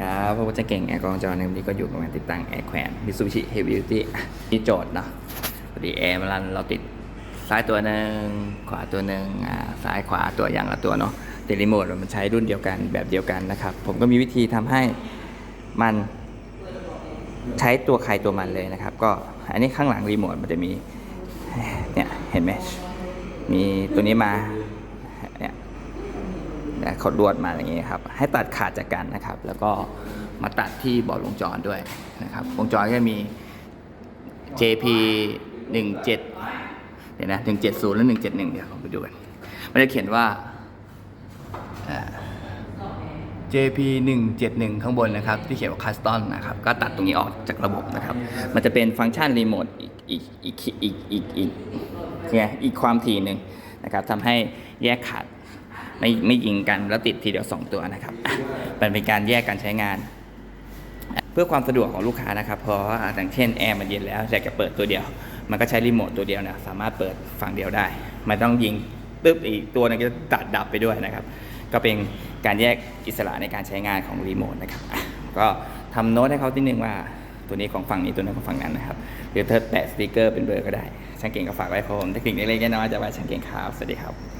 ครับพวกจะเก่งแอร์กองจอในวันนี้ก็อยู่กับการติดตั้งแอร์แขวน Mitsubishi Heavy Duty ที่โจทย์เนาะพอดีแอร์มันรันเราติดซ้ายตัวหนึ่งขวาตัวหนึ่งอ่าซ้ายขวาตัวอย่างละตัวเนาะแต่รีโมทมันใช้รุ่นเดียวกันแบบเดียวกันนะครับ ผมก็มีวิธีทำให้มันใช้ตัวใครตัวมันเลยนะครับ ก็อันนี้ข้างหลังรีโมทมันจะมีเนี่ยเห็นไหมมีตัวนี้มา ขาลวดมาอย่างนี้ครับให้ตัดขาดจากกันนะครับ แล้วก็มาตัดที่บอร์ดวงจรด้วยนะครับวงจรก็มี JP 17เดี๋ยวนะ170 และ 171 เดี๋ยวผมไปดูกันมันจะเขียนว่าอ่า JP 171 ข้างบนนะครับ ที่เขียนว่า Custom นะครับ ก็ตัดตรงนี้ออกจากระบบนะครับ มันจะเป็นฟังก์ชันรีโมทอีกอีกอีกอีกอีกอีกไงอีกความถี่หนึ่งนะครับทำให้แยกขาด ไม่ไม่ยิงกันแล้วติดทีเดียว 2 ตัวนะครับมันเป็นการแยกการใช้งาน เพื่อความสะดวกของลูกค้านะครับเพราะอย่างเช่นแอร์มันเย็นแล้วอยากจะเปิดตัวเดียว มันก็ใช้รีโมทตัวเดียวนี่ยสามารถเปิดฝั่งเดียวได้ไม่ต้องยิงตึ๊บอีกตัวหนึงก็ตัดดับไปด้วยนะครับ ก็เป็นการแยกอิสระในการใช้งานของรีโมทนะครับก็ทำโน้ตให้เขาที่นึงว่าตัวนี้ของฝั่งนี้ตัวนั้นของฝั่งนั้นนะครับหรือเธอแปะสติกเกอร์เป็นเบอร์ก็ได้ช่างเก่งก็ฝากไว้พร้อมเทคนิคเล็กๆน้อยๆจากว่าช่างเก่งครับ สวัสดีครับ